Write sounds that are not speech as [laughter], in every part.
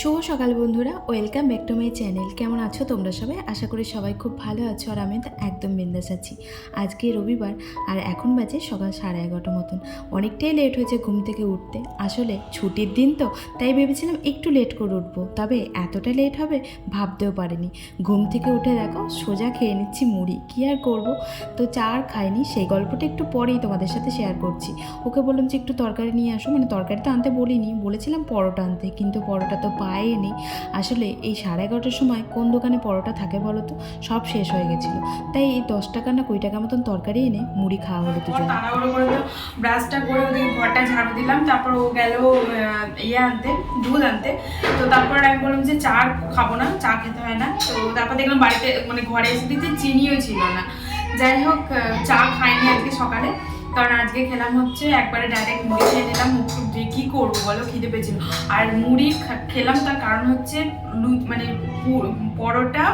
শুভ সকাল বন্ধুরা, welcome back to my channel. কেমন আছো তোমরা সবাই? আশা করি সবাই খুব ভালো আছো আর আমি তো একদম বিন্দাস আছি। আজকে রবিবার আর এখন বাজে সকাল সাড়ে এগারোটা মতন। অনেকটাই লেট হয়েছে ঘুম থেকে উঠতে। আসলে ছুটির দিন তো, তাই ভেবেছিলাম একটু লেট করে উঠবো। তবে এতটা লেট হবে ভাবতেও পারিনি। ঘুম থেকে উঠে দেখো, সোজা খেয়ে নিচ্ছি মুড়ি। কী আর করব? তো চা আর খাইনি, সেই গল্পটা একটু পরেই তোমাদের সাথে শেয়ার করছি। ওকে বললাম যে একটু তরকারি নিয়ে আসো। মানে তরকারি তো আনতে বলিনি, বলেছিলাম পরোটা আনতে। কিন্তু পরোটা তো পাইনি। আসলে এই সাড়ে এগারোটার সময় কোন দোকানে পরোটা থাকে বলো তো? সব শেষ হয়ে গেছিল। তাই এই দশ টাকা না কুড়ি টাকা মতন তরকারি এনে মুড়ি খাওয়া হলো দুজনে। তাড়াহুড়ো করে ব্রাশটা করে ওদিকে ঘরটা ঝাড়ু দিলাম। তারপর ও গেল ইয়ে আনতে দুধ আনতে। তো তারপর আমি বললাম যে চা খাব না চা খেতে হয় না। তো তারপর দেখলাম বাড়িতে মানে ঘরে এসে দেখছি চিনিও ছিল না। যাই হোক চা খাইনি আজকে সকালে। কারণ আজকে খেলাম হচ্ছে, একবারে ডাইরেক্ট মুড়ি খেয়ে নিলাম, মুখ দিয়ে কী করব বলো? খিদে পেয়েছিল। আর মুড়ি খেলাম তার কারণ হচ্ছে মানে পরোটা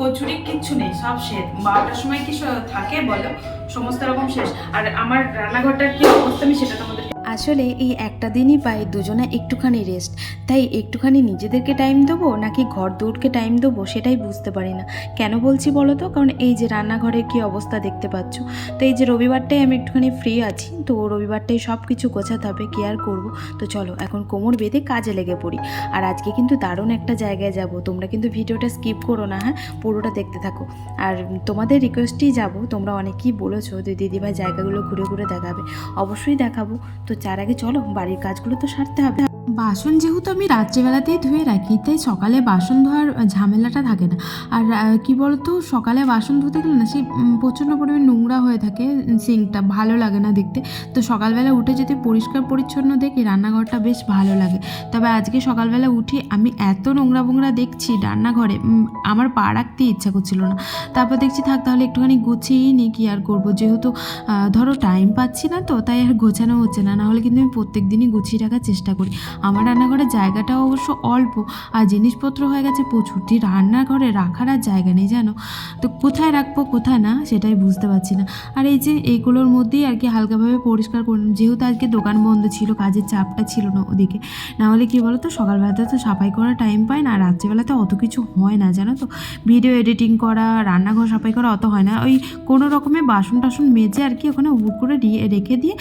কচুরি কিচ্ছু নেই, সব শেষ বারোটার সময় কি থাকে বলো? সমস্ত রকম শেষ। আর আমার রান্নাঘরটার কি অবস্থা আমি সেটা তোমাদের আসলে এই একটা দিনই পাই দুজনে একটুখানি রেস্ট তাই একটুখানি নিজেদেরকে টাইম দেবো নাকি ঘর দৌড়কে টাইম দেবো সেটাই বুঝতে পারি না। কেন বলছি বলো তো? কারণ এই যে রান্নাঘরের কি অবস্থা দেখতে পাচ্ছ। তো এই যে রবিবারটাই আমি একটুখানি ফ্রি আছি। তো রবিবারটাই সব কিছু গোছাতে হবে, কি আর করব? তো চলো, এখন কোমর বেঁধে কাজে লেগে পড়ি। আর আজকে কিন্তু দারুণ একটা জায়গায় যাব। তোমরা কিন্তু ভিডিওটা স্কিপ করো না হ্যাঁ? পুরোটা দেখতে থাকো। আর তোমাদের রিকোয়েস্টেই যাব। তোমরা অনেকেই বলেছ যে দিদিভাই জায়গাগুলো ঘুরে ঘুরে দেখাবে। অবশ্যই দেখাবো। তো চার আগে চলো বাড়ির কাজগুলো তো সারতে হবে। বাসন যেহেতু আমি রাত্রিবেলাতেই ধুয়ে রাখি, তাই সকালে বাসন ধোয়ার ঝামেলাটা থাকে না। আর কি বলতো, সকালে বাসন ধুতে গেলে না, সেই প্রচণ্ড পরিমাণে নোংরা হয়ে থাকে সিঙ্কটা, ভালো লাগে না দেখতে। তো সকালবেলা উঠে যদি পরিষ্কার পরিচ্ছন্ন দেখি, রান্নাঘরটা বেশ ভালো লাগে। তবে আজকে সকালবেলা উঠে আমি এত নোংরা বোংরা দেখছি রান্নাঘরে আমার পা রাখতে ইচ্ছা করছিল না। তারপর দেখছি, থাক, তাহলে একটুখানি গুছিয়েই নিই, কি আর করব? যেহেতু ধরো টাইম পাচ্ছি না তো, তাই আর গোছানো হচ্ছে না। নাহলে কিন্তু আমি প্রত্যেক দিনই গুছিয়ে রাখার চেষ্টা করি। আমার রান্নাঘরের জায়গাটাও অবশ্য অল্প আর জিনিসপত্র হয়ে গেছে প্রচুর। ঠিক রান্নাঘরে রাখার আর জায়গা নেই, জানো? তো কোথায় রাখব, কোথায় না, সেটাই বুঝতে পারছি না। আর এই যে এইগুলোর মধ্যেই আর কি হালকাভাবে পরিষ্কার করলাম যেহেতু আজকে দোকান বন্ধ ছিল, কাজের চাপটা ছিল না ওদিকে। না হলে কী বলো তো সকালবেলাতে তো সাফাই করার টাইম পায় না, আর রাত্রিবেলাতে অত কিছু হয় না, জানো তো? ভিডিও এডিটিং করা, রান্নাঘর সাফাই করা অত হয় না। ওই কোনো রকমের বাসন টাসন মেজে আর কি ওখানে হুট করে রেখে দিয়ে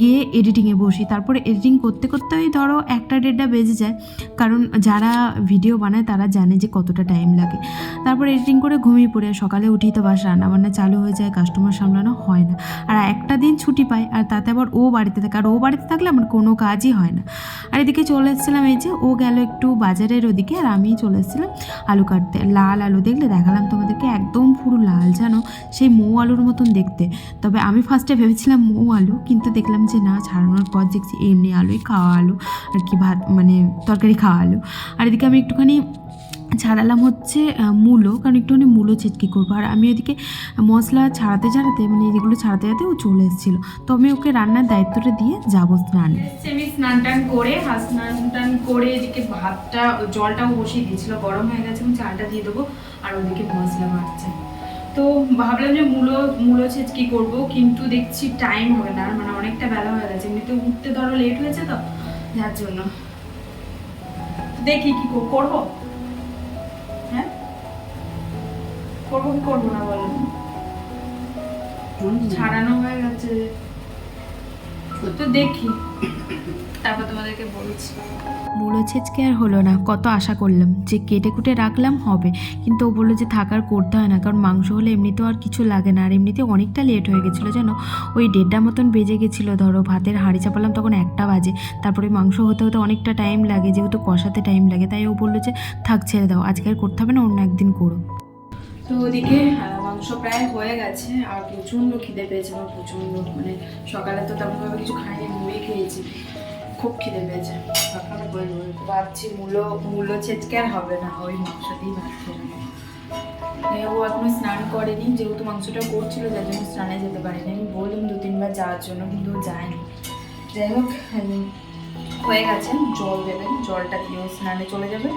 গিয়ে এডিটিংয়ে বসি। তারপরে এডিটিং করতে করতে ওই ধরো একটা দেড়টা বেজে যায়। কারণ যারা ভিডিও বানায় তারা জানে যে কতটা টাইম লাগে। তারপর এডিটিং করে ঘুমিয়ে পড়ে সকালে উঠি তো বাস রান্নাবান্না চালু হয়ে যায় কাস্টমার সামলানো হয় না। আর একটা দিন ছুটি পাই আর তাতে আবার ও বাড়িতে থাকে। আর ও বাড়িতে থাকলে আমার কোনো কাজই হয় না। আর এদিকে চলে এসেছিলাম এই যে ও গেল একটু বাজারের ওদিকে আর আমি চলে এসেছিলাম আলু কাটতে। লাল আলু দেখলে দেখালাম তোমাদেরকে একদম পুরো লাল জানো সেই মৌ আলুর মতন দেখতে। তবে আমি ফার্স্টে ভেবেছিলাম মৌ আলু, কিন্তু দেখলাম যে না, ছাড়ানোর পর দেখছি এমনি আলুই খাওয়া আলু। আর কি ভাত মানে তরকারি খাওয়া আলু। আর এদিকে আমি একটুখানি ছাড়ালাম হচ্ছে মূলো, কারণ একটুখানি মূলো ছেটকি করব। আর আমি ওদিকে মশলা ছাড়াতে ছাড়াতে মানে এগুলো ছাড়াতে ছাড়াতে ও চলে এসেছিল। তো আমি ওকে রান্নার দায়িত্বটা দিয়ে যাব স্নানে। আমি স্নান টান করে, হাত স্নান টান করে এদিকে ভাতটা, জলটাও বসিয়ে দিয়েছিলো, গরম হয়ে গেছে, আমি চালটা দিয়ে দেবো, আর ওদিকে মশলা মারছে তো ভাবলাম যে মূলো মূলো ছেচকি করব, কিন্তু দেখছি টাইম হবে না মানে অনেকটা বেলা হয়ে গেছে। এমনিতে উঠতে ধরো লেট হয়েছে তো যার জন্য। দেখি কি কর- করব? হ্যাঁ? করব কি করব না বলো ছাড়ানো হয়ে গেছে। তো দেখি। তারপর তোমাদেরকে বলছি। মূলো ছেচকে আর হলো না কত আশা করলাম যে কেটে কুটে রাখলাম হবে কিন্তু ও বলল যে থাকার করতে হয় না কারণ মাংস হলে এমনিতেও আর কিছু লাগে না আর এমনিতে অনেকটা লেট হয়ে গেছিল জানো? ওই দেড়টা মতন বেজে গেছিল ধরো ভাতের হাঁড়ি চাপালাম তখন একটা বাজে তারপরে মাংস হতে হতে অনেকটা টাইম লাগে যেহেতু কষাতে টাইম লাগে তাই ও বলল যে থাক ছেড়ে দাও আজকে আর করতে হবে না অন্য একদিন করো। তো ওদিকে মাংস প্রায় হয়ে গেছে আর প্রচণ্ড খিদে পেয়েছে আমার প্রচণ্ড মানে সকালে তো তেমনভাবে কিছু খাইনি মুড়ি খেয়েছি। খুব খিদে পেয়েছে। সকালে বই বই তো ভাবছি মূলো মূলো ছেচকে আর হবে না, ওই মাংস দিয়েই ভাত খেয়ে ও এখনও স্নান করেনি, যেহেতু মাংসটা করছিল যার জন্য স্নানে যেতে পারিনি। আমি বললাম, দু তিনবার যাওয়ার জন্য, কিন্তু ও যায়নি। যাই হোক হয়ে গেছে, জল দেবেন, জলটা দিয়ে স্নানে চলে যাবে।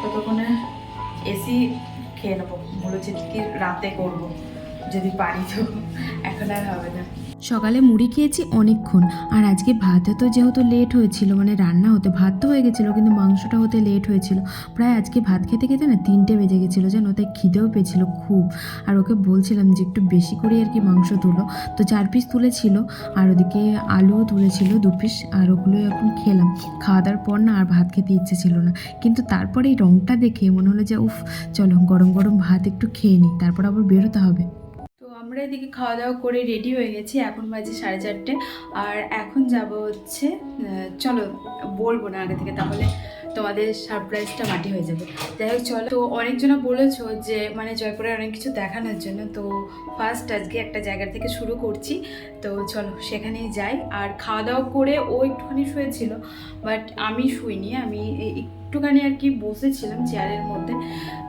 ততক্ষণে এসি খেয়ে নেব, মূলো ছেচকি রাতে করব, যদি পারি তো। এখন আর হবে না। সকালে মুড়ি খেয়েছি অনেকক্ষণ। আর আজকে ভাতে তো যেহেতু লেট হয়েছিল মানে রান্না হতে, ভাত তো হয়ে গেছিল, কিন্তু মাংসটা হতে লেট হয়েছিল। প্রায় আজকে ভাত খেতে খেতে না তিনটে বেজে গেছিল, জানো, তাই খিদেও পেয়েছিল খুব। আর ওকে বলছিলাম যে একটু বেশি করে আর কি মাংস তুলো। তো চার পিস তুলেছিল, আর ওদিকে আলুও তুলেছিল দু পিস আর ওগুলো এখন খেলাম। খাওয়া দাওয়ার পর না আর ভাত খেতে ইচ্ছে ছিল না। কিন্তু তারপরে এই রঙটা দেখে মনে হলো যে, উফ, চলো গরম গরম ভাত একটু খেয়ে নিই, তারপর আবার বেরোতে হবে। আমরা এদিকে খাওয়া দাওয়া করে রেডি হয়ে গেছি, এখন বাজে সাড়ে চারটে। আর এখন যাব হচ্ছে চলো, বলব না আগে থেকে, তাহলে তোমাদের সারপ্রাইজটা মাটি হয়ে যাবে। যাই হোক, চলো। তো অনেকজনা বলেছ যে মানে জয়পুরে অনেক কিছু দেখানোর জন্য, তো ফার্স্ট আজকে একটা জায়গা থেকে শুরু করছি। তো চলো, সেখানেই যাই। আর খাওয়া দাওয়া করে ও একটুখানি শুয়েছিল বাট আমি শুইনি, আমি একটুখানি আর কি বসেছিলাম চেয়ারের মধ্যে।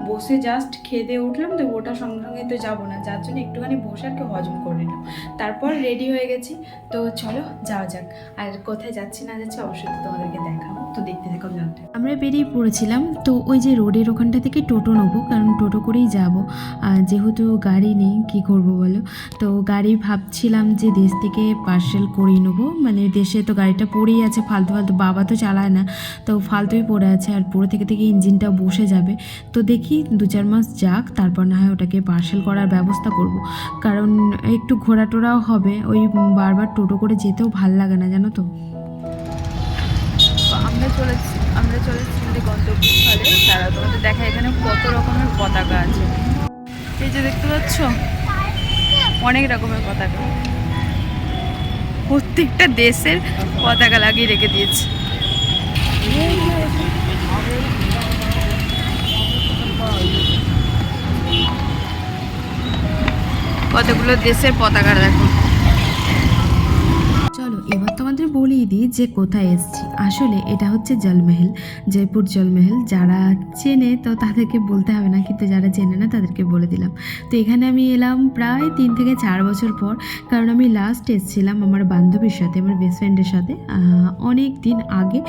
বসে জাস্ট খেয়ে দিয়ে উঠলাম, তো ওটা সঙ্গে সঙ্গে তো যাব না, যার জন্য একটুখানি বসে আর কি হজম করে নিলাম। তারপর রেডি হয়ে গেছি, তো চলো যাওয়া যাক। আর কোথায় যাচ্ছি না যাচ্ছি অবশ্যই তোমাদেরকে দেখাবো। তো দেখতে থাকো ব্লগটা আমরা বেরিয়ে পড়েছিলাম, তো ওই যে রোডের ওখানটা থেকে টোটো নেব, কারণ টোটো করেই যাব। আর যেহেতু গাড়ি নেই, কি করব বলো? তো গাড়ি ভাবছিলাম যে দেশ থেকে পার্সেল করিয়ে নেব মানে দেশে তো গাড়িটা পড়েই আছে, ফালতু ফালতু বাবা তো চালায় না, তো ফালতুই পড়ে আছে। আর পুরো থেকে থেকে ইঞ্জিনটা বসে যাবে। তো দেখি দু চার মাস যাক, তারপর না হয় ওটাকে পার্সেল করার ব্যবস্থা করব। কারণ একটু ঘোরা টোরাও হবে, ওই বারবার টোটো করে যেতেও ভালো লাগে না, জানো তো? আমরা চলেছি আমরা চলেছি আমাদের গন্তব্যস্থলে। তারা তোমাদের দেখা, এখানে কত রকমের পতাকা আছে। এই যে দেখতে পাচ্ছ? অনেক রকমের পতাকা। প্রত্যেকটা দেশের পতাকা লাগিয়ে রেখে দিয়েছে। কতগুলো দেশের পতাকা দেখো। চলো, এবার তোমাদের বলিয়ে দিই যে কোথায় এসেছি। আসলে এটা হচ্ছে জলমহল, জয়পুর জলমহল। যারা চেনে তো তাদেরকে বলতে হবে না, কিন্তু যারা চেনে না তাদেরকে বলে দিলাম। তো এখানে আমি এলাম প্রায় তিন থেকে চার বছর পর, কারণ আমি লাস্ট এসেছিলাম আমার বান্ধবীর সাথে, আমার বেস্ট ফ্রেন্ডের সাথে অনেক দিন আগে।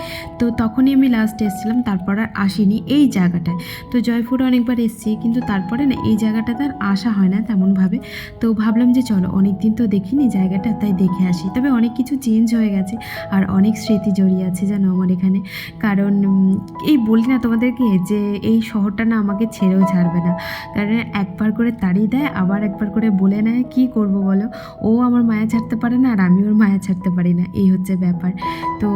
তো তখনই আমি লাস্ট এসেছিলাম, তারপর আর আসিনি এই জায়গাটায়। তো জয়পুরে অনেকবার এসেছি, কিন্তু তারপরে না এই জায়গাটাতে আর আসা হয় না তেমনভাবে। তো ভাবলাম যে চলো অনেক দিন তো দেখিনি জায়গাটা, তাই দেখে আসি। তবে অনেক কিছু চেঞ্জ হয়ে গেছে। আর অনেক স্মৃতি জড়িয়ে আছে জানো আমার এখানে। কারণ এই বলি না তোমাদেরকে যে এই শহরটা না আমাকে ছেড়েও ছাড়বে না। কারণ একবার করে তাড়িয়ে দেয়, আবার একবার করে বলে নেয়, কি করব বলো? ও আমার মায়া ছাড়তে পারে না, আর আমি ওর মায়া ছাড়তে পারি না। এই হচ্ছে ব্যাপার। তো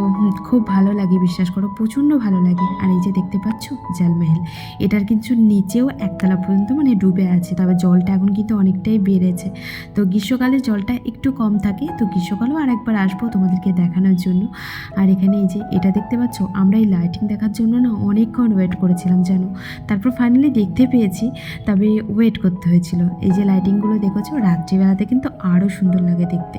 খুব ভালো লাগে, বিশ্বাস করো, প্রচণ্ড ভালো লাগে। আর এই যে দেখতে পাচ্ছ, জলমহল। এটার কিন্তু নিচেও একতলা পর্যন্ত মানে ডুবে আছে। তবে জলটা এখন কিন্তু অনেকটাই বেড়েছে। তো গ্রীষ্মকালে জলটা একটু কম থাকে। তো গ্রীষ্মকালেও আর একবার আসব তোমাদেরকে দেখানোর জন্য। আর এখানে এই যে এটা দেখতে পাচ্ছ, আমরা এই লাইটিং দেখার জন্য না অনেকক্ষণ ওয়েট করেছিলাম যেন তারপর ফাইনালি দেখতে পেয়েছি, তবে ওয়েট করতে হয়েছিল। এই যে লাইটিংগুলো দেখেছ, রাত্রিবেলাতে কিন্তু আরও সুন্দর লাগে দেখতে।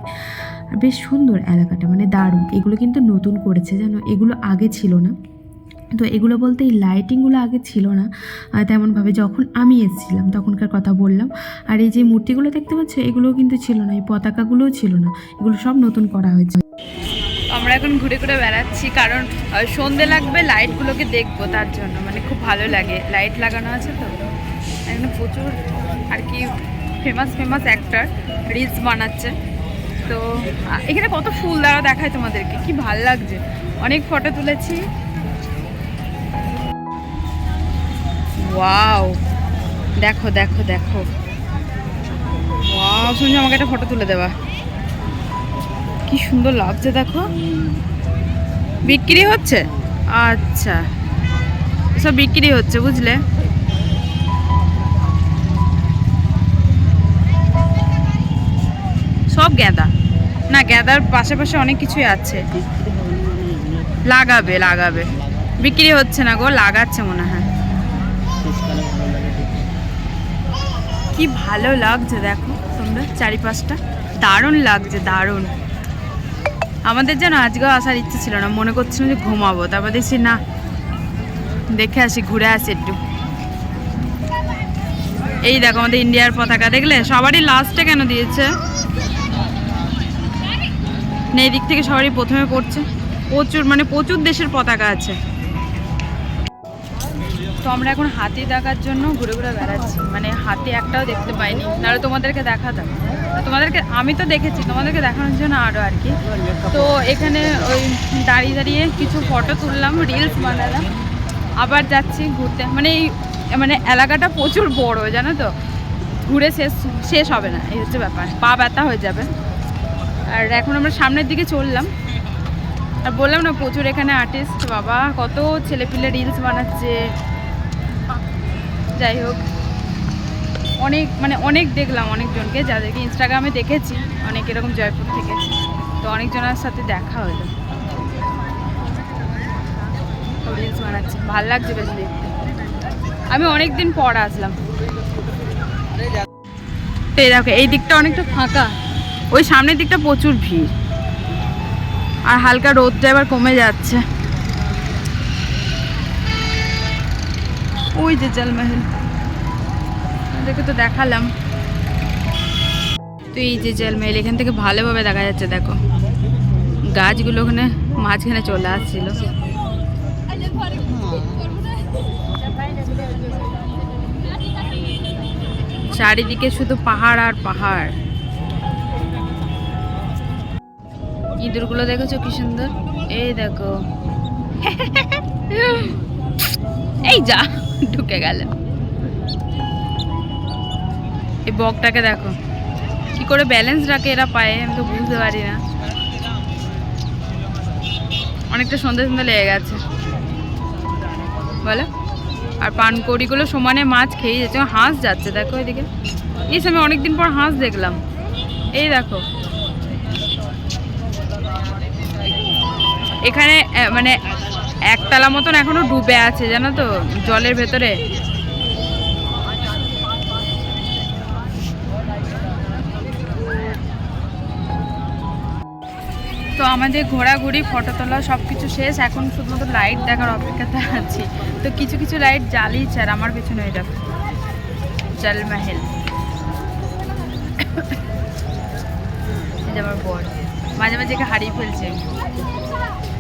বেশ সুন্দর এলাকাটা মানে দারুণ। এগুলো কিন্তু নতুন করেছে যেন এগুলো আগে ছিল না। তো এগুলো বলতে এই লাইটিংগুলো আগে ছিল না তেমনভাবে যখন আমি এসেছিলাম তখনকার কথা বললাম, আর এই যে মূর্তিগুলো দেখতে পাচ্ছ, এগুলোও কিন্তু ছিল না, এই পতাকাগুলোও ছিল না, এগুলো সব নতুন করা হয়েছে। আমরা এখন ঘুরে ঘুরে বেড়াচ্ছি, কারণ সন্ধে লাগবে লাইটগুলোকে দেখব তার জন্য মানে খুব ভালো লাগে লাইট লাগানো আছে তো, এখানে প্রচুর, আর কি ফেমাস ফেমাস অ্যাক্টার রিলস বানাচ্ছে, তো এখানে কত ফুল দ্বারা দেখায় তোমাদেরকে, কি ভালো লাগছে, অনেক ফটো তুলেছি ওয়াও। দেখো দেখো দেখো। ওয়াও শুনছি আমাকে একটা ফটো তুলে দেবা। কি সুন্দর লাগছে, দেখো। বিক্রি হচ্ছে? আচ্ছা। সব বিক্রি হচ্ছে, বুঝলে? সব গ্যাদা। না, গ্যাদার পাশাপাশি অনেক কিছুই আছে। লাগাবে লাগাবে। বিক্রি হচ্ছে না গো, লাগাচ্ছে মনে হয়। কি ভালো লাগছে দেখো তোমরা চারিপাশটা। দারুণ লাগছে, দারুণ। আমাদের যেন আজকেও আসার ইচ্ছে ছিল না, মনে করছিলাম যে ঘুমাবো। তারপর দেখছি না, দেখে আসি, ঘুরে আসি একটু। এই দেখো আমাদের ইন্ডিয়ার পতাকা, দেখলে? সবারই লাস্টে কেন দিয়েছে? না দিক থেকে সবারই প্রথমে পড়ছে। প্রচুর মানে প্রচুর দেশের পতাকা আছে। তো আমরা এখন হাতি দেখার জন্য ঘুরে ঘুরে বেড়াচ্ছি। মানে হাতি একটাও দেখতে পাইনি। নাহলে তোমাদেরকে দেখাতাম। তোমাদেরকে, আমি তো দেখেছি, তোমাদেরকে দেখানোর জন্য আরও আর কি। তো এখানে ওই দাঁড়িয়ে দাঁড়িয়ে কিছু ফটো তুললাম রিলস বানালাম। আবার যাচ্ছি ঘুরতে। মানে এই মানে এলাকাটা প্রচুর বড়, জানো তো? ঘুরে শেষ শেষ হবে না, এই হচ্ছে ব্যাপার। পা ব্যথা হয়ে যাবে। আর এখন আমরা সামনের দিকে চললাম। আর বললাম না, প্রচুর এখানে আর্টিস্ট বাবা, কত ছেলেপিলে রিলস বানাচ্ছে। যাই হোক, অনেক মানে অনেক দেখলাম অনেকজনকে যাদেরকে ইনস্টাগ্রামে দেখেছি, অনেক এরকম জয়পুর থেকে। তো অনেকজনের সাথে দেখা হলো। রিলস বানাচ্ছে। ভালো লাগছে বেশ দেখতে। আমি অনেক দিন পর আসলাম। তো এই দেখো, এই দিকটা অনেকটা ফাঁকা। ওই সামনের দিকটা প্রচুর ভিড়। আর হালকা রোদটা এবার কমে যাচ্ছে। ওই যে জলমহল। ওদেরকে তো দেখালাম। তো এই যে জলমহল, এখান থেকে ভালোভাবে দেখা যাচ্ছে, দেখো। গাছগুলো ওখানে মাঝখানে চলে আসছিল। চারিদিকে শুধু পাহাড় আর পাহাড়। ইঁদুরগুলো দেখেছ কি সুন্দর? এই দেখো। [laughs] এই যা। ঢুকে গেল। এই বকটাকে দেখো। কি করে ব্যালেন্স রাখে এরা পায়ে, আমি তো বুঝতে পারি না। অনেকটা সন্ধে সন্ধে লেগে গেছে। বলো। আর পানকড়িগুলো সমানে মাছ খেয়ে যাচ্ছে। হাঁস যাচ্ছে, দেখো এদিকে। এই আমি অনেকদিন পর হাঁস দেখলাম। এই দেখো। এখানে মানে একতলা মতন এখনও ডুবে আছে, জানো তো, জলের ভেতরে। তো আমাদের ঘোরাঘুরি ফটো তোলা সব কিছু শেষ। এখন শুধুমাত্র লাইট দেখার অপেক্ষাতে আছি। তো কিছু কিছু লাইট জ্বালিয়েছে আর আমার পেছনে এটা জলমহল আমার বর, মাঝে মাঝে হারিয়ে ফেলছে।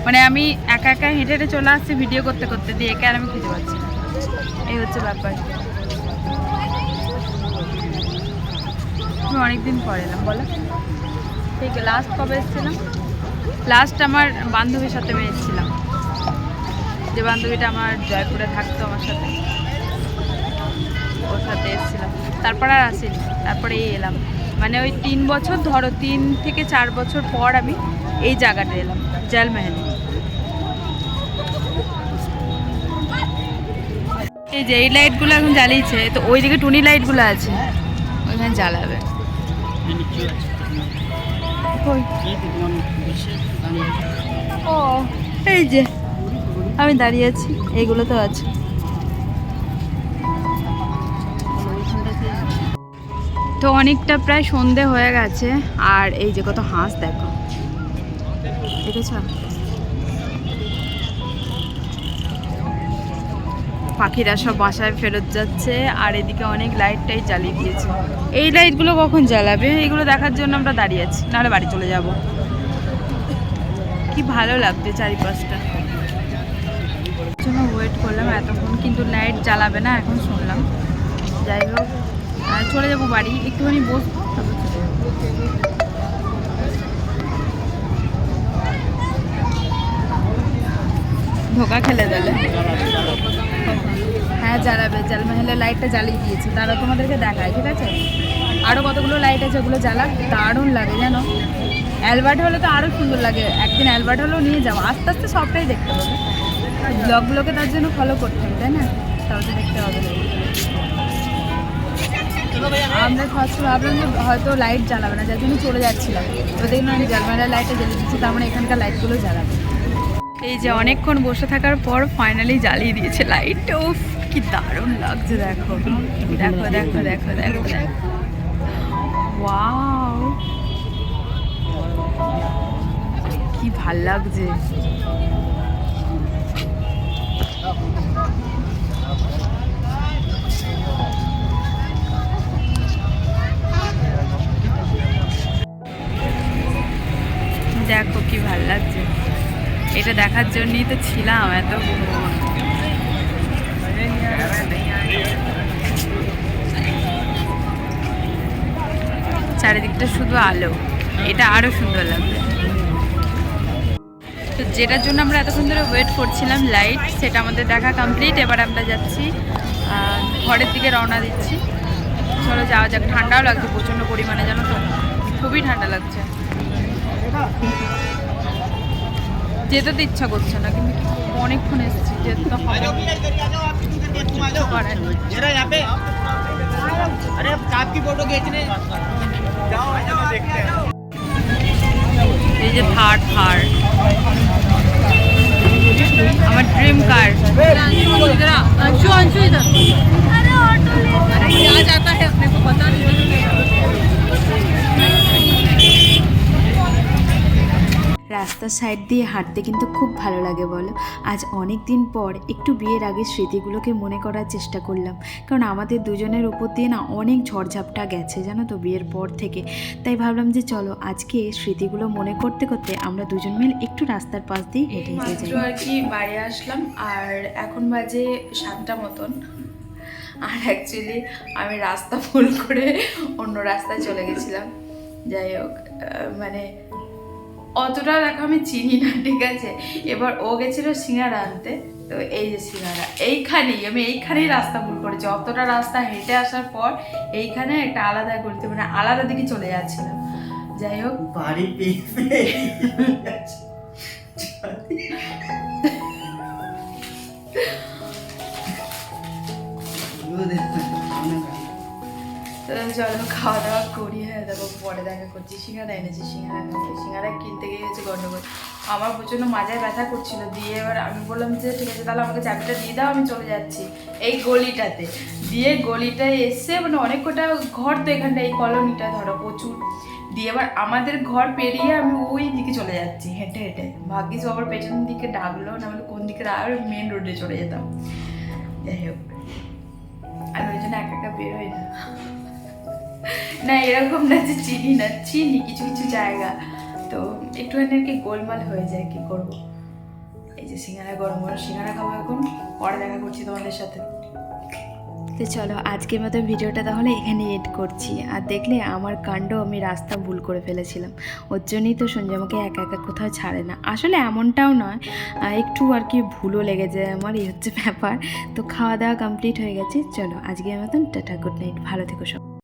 মানে আমি একা একা হেঁটে হেঁটে চলে আসছি ভিডিও করতে করতে, দিয়ে একে আর আমি খুঁজে পাচ্ছি এই হচ্ছে ব্যাপার। আমি অনেকদিন পর এলাম, বলো। ঠিক লাস্ট কবে এসেছিলাম? লাস্ট আমার বান্ধবীর সাথে আমি এসেছিলাম। যে বান্ধবীটা আমার জয়পুরে থাকতো আমার সাথে। ওর সাথে এসেছিলাম। তারপর আর আসিনি তারপরে এই এলাম। মানে ওই তিন বছর ধরো, তিন থেকে চার বছর পর আমি এই জায়গাটা এলাম, জলমহল। এই যে এই লাইটগুলো এখন জ্বালিয়েছে, তো ওইদিকে টুনি লাইটগুলো আছে। ওইখানে জ্বালাবে। ও, এই যে, আমি দাঁড়িয়ে আছি, এইগুলো তো আছে। তো অনেকটা প্রায় সন্ধে হয়ে গেছে, আর এই যে কত হাঁস দেখো। দেখেছ? পাখিরা সব বাসায় ফেরত যাচ্ছে, আর এদিকে অনেক লাইট টাইট জ্বালিয়ে দিয়েছে। এই লাইটগুলো কখন জ্বালাবে? এগুলো দেখার জন্য আমরা দাঁড়িয়ে আছি, নাহলে বাড়ি চলে যাব। কি ভালো লাগছে চারিপাশটা। জন্য ওয়েট করলাম এতক্ষণ কিন্তু লাইট জ্বালাবে না, এখন শুনলাম। যাই হোক চলে যাব বাড়ি, একটুখানি বসবো। ধোকা খেলে দিলে জ্বালাবে জলমহলের লাইটটা জ্বালিয়ে দিয়েছে তারা তোমাদেরকে দেখায়, ঠিক আছে? আরও কতগুলো লাইট আছে ওগুলো জ্বালাক দারুণ লাগে জানো? অ্যালবার্ট হলে তো আরও সুন্দর লাগে, একদিন অ্যালবার্ট হলেও নিয়ে যাব আস্তে আস্তে সবটাই দেখতে হবে ব্লগগুলোকে তার জন্য ফলো করতে হবে, তাই না? তাহলে দেখতে হবে আমরা ফার্স্ট ভাবলাম যে হয়তো লাইট জ্বালাবে না, যার জন্য চলে যাচ্ছিলাম। তো দেখলাম আমি জলমালার লাইটটা জ্বালিয়ে দিচ্ছি, তার মানে এখানকার লাইটগুলো জ্বালাবে। এই যে অনেকক্ষণ বসে থাকার পর ফাইনালি জ্বালিয়ে দিয়েছে লাইট উফ! কি দারুণ লাগছে, দেখো। দেখো দেখো দেখো দেখো দেখো। ওয়াও। কি ভালো লাগছে। দেখো কি ভালো লাগছে। এটা দেখার জন্যই তো ছিলাম এত। চারিদিকটা শুধু আলো। এটা আরও সুন্দর লাগবে। তো যেটার জন্য আমরা এতক্ষণ ধরে ওয়েট করছিলাম লাইট সেটা আমাদের দেখা কমপ্লিট এবার আমরা যাচ্ছি ঘরের দিকে রওনা দিচ্ছি। চলো যাওয়া যাক। ঠান্ডাও লাগছে প্রচণ্ড পরিমাণে, জানো তো? খুবই ঠান্ডা লাগছে। যেতে তো ইচ্ছা করছে না, কিন্তু অনেকক্ষণ এসেছি, যেতে তো হবে। जरा यहाँ पे अरे आप की फ़ोटो खींचने जाओ जाओ देखते हैं ये थार हमारा ड्रीम कार अंशु अंशु इधर अरे ऑटो ले क्या जाता है अपने को पता नहीं রাস্তার সাইড দিয়ে হাঁটতে কিন্তু খুব ভালো লাগে বলো। আজ অনেক দিন পর একটু বিয়ের আগে স্মৃতিগুলোকে মনে করার চেষ্টা করলাম। কারণ আমাদের দুজনের উপর দিয়ে না অনেক ঝড়ঝাপটা গেছে জানো তো বিয়ের পর থেকে। তাই ভাবলাম যে চলো আজকে স্মৃতিগুলো মনে করতে করতে আমরা দুজন মিলে একটু রাস্তার পাশ দিয়ে হেঁটে হেঁটে যাই। আর কি বাড়ি আসলাম আর এখন বাজে সাতটা মতন। আর অ্যাকচুয়ালি আমি রাস্তা ভুল করে অন্য রাস্তায় চলে গেছিলাম। যাই হোক মানে অতটা দেখো আমি চিনি না, ঠিক আছে? এবার ও গেছিল সিঙ্গারা আনতে, তো এই যে সিঙ্গারা, এইখানেই, আমি এইখানেই রাস্তা ভুল করেছি। অতটা রাস্তা হেঁটে আসার পর এইখানে একটা আলাদা করতে মানে আলাদা দিকে চলে যাচ্ছিলাম। যাই হোক। বাড়ি পেয়ে চলো খাওয়া দাওয়া করি হ্যাঁ তারপর পরে দেখা করছি সিঙ্গারা এনেছি সিঙ্গারা খাব সিঙ্গারা কিনতে গিয়ে হচ্ছে গন্ডগোল আমার প্রচণ্ড মাজায় ব্যথা করছিল দিয়ে এবার আমি বললাম যে ঠিক আছে তাহলে আমাকে চাবিটা দিয়ে দাও আমি চলে যাচ্ছি এই গলিটাতে দিয়ে গলিটায় এসে মানে অনেক কটা ঘর তো এখানটা এই কলোনিটা ধরো প্রচুর দিয়ে এবার আমাদের ঘর পেরিয়ে আমি ওই দিকে চলে যাচ্ছি হেঁটে হেঁটে ভাগ্যিস আবার পেছন দিকে ডাকলো না হলে কোন দিকে আর মেন রোডে চলে যেতাম যাই হোক না, এরকম না যে চিনি না, চিনি কিছু কিছু জায়গা। তো একটুখানি আর কি গোলমাল হয়ে যায়, কি করব? এই যে সিঙ্গারা গরম গরম সিঙ্গারা খাব এখন, পরে দেখা করছি তোমাদের সাথে। তো চলো, আজকের মতো ভিডিওটা তাহলে এখানে এড করছি। আর দেখলে আমার কাণ্ড আমি রাস্তা ভুল করে ফেলেছিলাম। ওর জন্যই তো সঞ্জয় আমাকে একা একা কোথাও ছাড়ে না। আসলে এমনটাও নয় একটু আর কি ভুলও লেগে যায় আমার, এই হচ্ছে ব্যাপার। তো খাওয়া দাওয়া কমপ্লিট হয়ে গেছে। চলো, আজকের মতন, টাটা গুড নাইট ভালো থেকো সব।